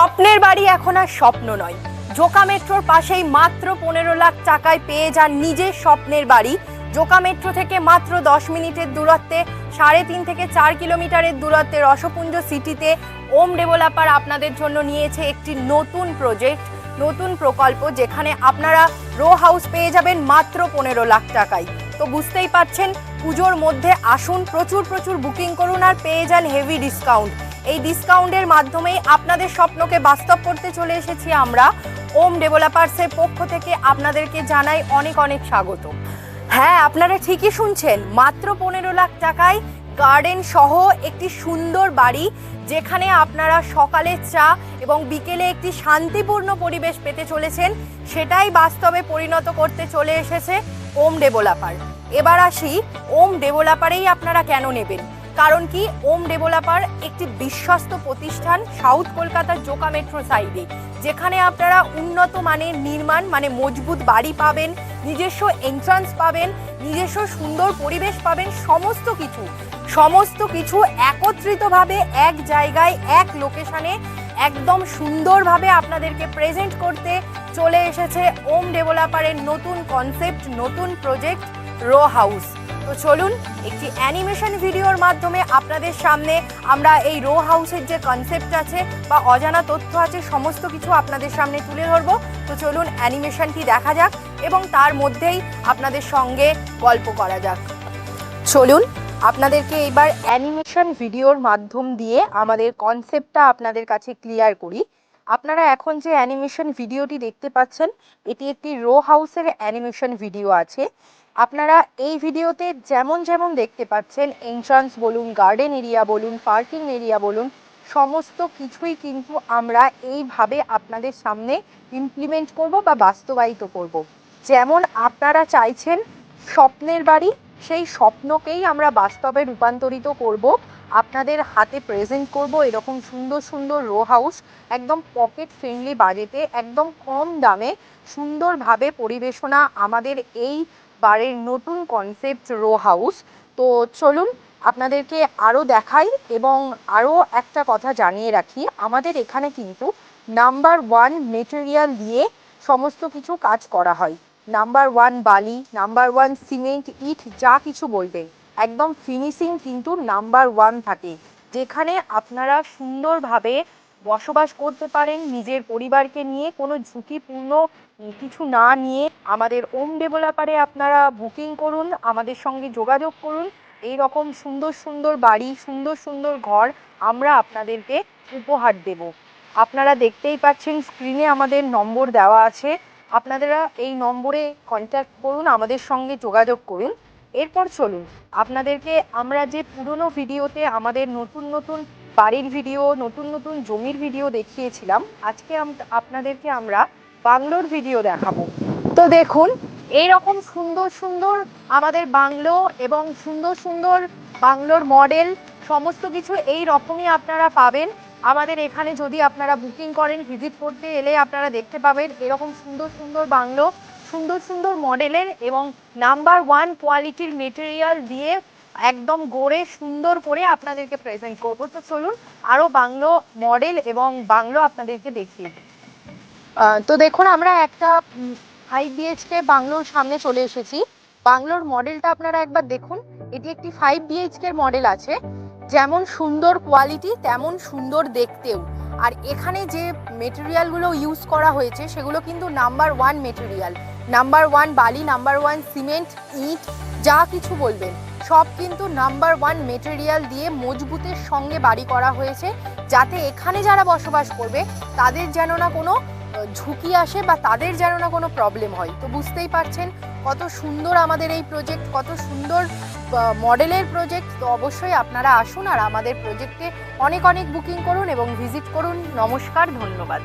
স্বপ্নের বাড়ি এখন আর স্বপ্ন নয়। জোকা মেট্রোর পাশেই মাত্র পনেরো লাখ টাকায় পেয়ে যান নিজের স্বপ্নের বাড়ি। জোকা মেট্রো থেকে মাত্র দশ মিনিটের দূরত্বে, সাড়ে তিন থেকে চার কিলোমিটারের দূরত্বে রসপুঞ্জ সিটিতে ওম ডেভেলপার আপনাদের জন্য নিয়েছে একটি নতুন প্রজেক্ট, নতুন প্রকল্প যেখানে আপনারা রো হাউস পেয়ে যাবেন মাত্র পনেরো লাখ টাকায়। তো বুঝতেই পারছেন, পুজোর মধ্যে আসুন, প্রচুর প্রচুর বুকিং করুন আর পেয়ে যান হেভি ডিসকাউন্ট। এই ডিসকাউন্টের মাধ্যমেই আপনাদের স্বপ্নকে বাস্তব করতে চলে এসেছি আমরা। ওম ডেভেলপার্সের পক্ষ থেকে আপনাদেরকে জানাই অনেক অনেক স্বাগত। হ্যাঁ আপনারা ঠিকই শুনছেন, মাত্র পনেরো লাখ টাকায় গার্ডেন সহ একটি সুন্দর বাড়ি, যেখানে আপনারা সকালে চা এবং বিকেলে একটি শান্তিপূর্ণ পরিবেশ পেতে চলেছেন, সেটাই বাস্তবে পরিণত করতে চলে এসেছে ওম ডেভেলপার এবার আসি ওম ডেভেলপারেই আপনারা কেন নেবেন? কারণ কি, ওম ডেভেলপার একটি বিশ্বস্ত প্রতিষ্ঠান সাউথ কলকাতার জোকা মেট্রো সাইডে, যেখানে আপনারা উন্নত মানের নির্মাণ মানে মজবুত বাড়ি পাবেন, নিজস্ব এন্ট্রান্স পাবেন, নিজস্ব সুন্দর পরিবেশ পাবেন, সমস্ত কিছু সমস্ত কিছু একত্রিতভাবে এক জায়গায়, এক লোকেশনে একদম সুন্দরভাবে আপনাদেরকে প্রেজেন্ট করতে চলে এসেছে ওম ডেভেলপারের নতুন কনসেপ্ট নতুন প্রজেক্ট রো হাউস তো চলুন, একটি অ্যানিমেশন ভিডিওর মাধ্যমে আপনাদের সামনে আমরা এই রো হাউসের যে কনসেপ্ট আছে বা অজানা তথ্য আছে, সমস্ত কিছু আপনাদের সামনে তুলে ধরবো। তো চলুন, অ্যানিমেশনটি দেখা যাক এবং তার মধ্যেই আপনাদের সঙ্গে গল্প করা যাক। চলুন, আপনাদেরকে এবার অ্যানিমেশন ভিডিওর মাধ্যম দিয়ে আমাদের কনসেপ্টটা আপনাদের কাছে ক্লিয়ার করি। আপনারা এখন যে অ্যানিমেশন ভিডিওটি দেখতে পাচ্ছেন, এটি একটি রো হাউসের অ্যানিমেশন ভিডিও আছে। আপনারা এই ভিডিওতে যেমন যেমন দেখতে পাচ্ছেন এন্ট্রান্স বলুন গার্ডেন এরিয়া বলুন পার্কিং এরিয়া বলুন, সমস্ত কিছুই কিন্তু আমরা এইভাবে আপনাদের সামনে ইমপ্লিমেন্ট করব বা বাস্তবায়িত করব। যেমন আপনারা চাইছেন স্বপ্নের বাড়ি, সেই স্বপ্নকেই আমরা বাস্তবে রূপান্তরিত করব। আপনাদের হাতে প্রেজেন্ট করব এরকম সুন্দর সুন্দর রো হাউস একদম পকেট ফ্রেন্ডলি বাজেটে, একদম কম দামে সুন্দরভাবে পরিবেশনা আমাদের এই বারের নতুন কনসেপ্ট রো হাউস তো চলুন আপনাদেরকে আরও দেখাই এবং আরও একটা কথা জানিয়ে রাখি। আমাদের এখানে কিন্তু নাম্বার ওয়ান মেটেরিয়াল দিয়ে সমস্ত কিছু কাজ করা হয়। নাম্বার ওয়ান বালি নাম্বার ওয়ান সিমেন্ট ইট, যা কিছু বলবে একদম ফিনিশিং কিন্তু নাম্বার ওয়ান থাকে। যেখানে আপনারা সুন্দরভাবে বসবাস করতে পারেন, নিজের পরিবারকে নিয়ে কোনো ঝুঁকিপূর্ণ কিছু না নিয়ে আমাদের ওম ডেভেলপারে আপনারা বুকিং করুন, আমাদের সঙ্গে যোগাযোগ করুন। এই রকম সুন্দর সুন্দর বাড়ি, সুন্দর সুন্দর ঘর আমরা আপনাদেরকে উপহার দেব। আপনারা দেখতেই পাচ্ছেন স্ক্রিনে আমাদের নম্বর দেওয়া আছে। আপনারা এই নম্বরে কন্ট্যাক্ট করুন, আমাদের সঙ্গে যোগাযোগ করুন। এরপর চলুন, আপনাদেরকে আমরা যে পুরনো ভিডিওতে আমাদের নতুন নতুন বাড়ির ভিডিও, নতুন নতুন জমির ভিডিও দেখিয়েছিলাম। আজকে আপনাদেরকে আমরা বাংলোর ভিডিও দেখাবো। তো দেখুন, এইরকম সুন্দর সুন্দর আমাদের বাংলো এবং সুন্দর সুন্দর বাংলোর মডেল, সমস্ত কিছু এই রকমই আপনারা পাবেন। আমাদের এখানে যদি আপনারা বুকিং করেন, ভিজিট করতে এলে আপনারা দেখতে পাবেন এরকম সুন্দর সুন্দর বাংলো, সুন্দর সুন্দর মডেলের এবং নাম্বার ওয়ান কোয়ালিটির মেটেরিয়াল দিয়ে একদম গড়ে সুন্দর করে আপনাদেরকে প্রেজেন্ট করব। তো চলুন আরও বাংলো মডেল এবং বাংলো আপনাদেরকে দেখিয়ে তো দেখুন, আমরা একটা ফাইভ বিএইচকে বাংলোর সামনে চলে এসেছি। বাংলোর মডেলটা আপনারা একবার দেখুন। এটি একটি ফাইভ বিএইচকে মডেল আছে। যেমন সুন্দর কোয়ালিটি তেমন সুন্দর দেখতেও। আর এখানে যে মেটেরিয়ালগুলো ইউজ করা হয়েছে, সেগুলো কিন্তু number one material number one বালি নাম্বার ওয়ান সিমেন্ট ইট, যা কিছু বলবেন। সব কিন্তু নাম্বার ওয়ান মেটেরিয়াল দিয়ে মজবুতের সঙ্গে বাড়ি করা হয়েছে, যাতে এখানে যারা বসবাস করবে, তাদের যেন না কোনো ঝুঁকি আসে বা তাদের যেন না কোনো প্রবলেম হয়। তো বুঝতেই পারছেন কত সুন্দর আমাদের এই প্রজেক্ট কত সুন্দর মডেলের প্রজেক্ট তো অবশ্যই আপনারা আসুন আর আমাদের প্রজেক্টে অনেক অনেক বুকিং করুন এবং ভিজিট করুন। নমস্কার, ধন্যবাদ।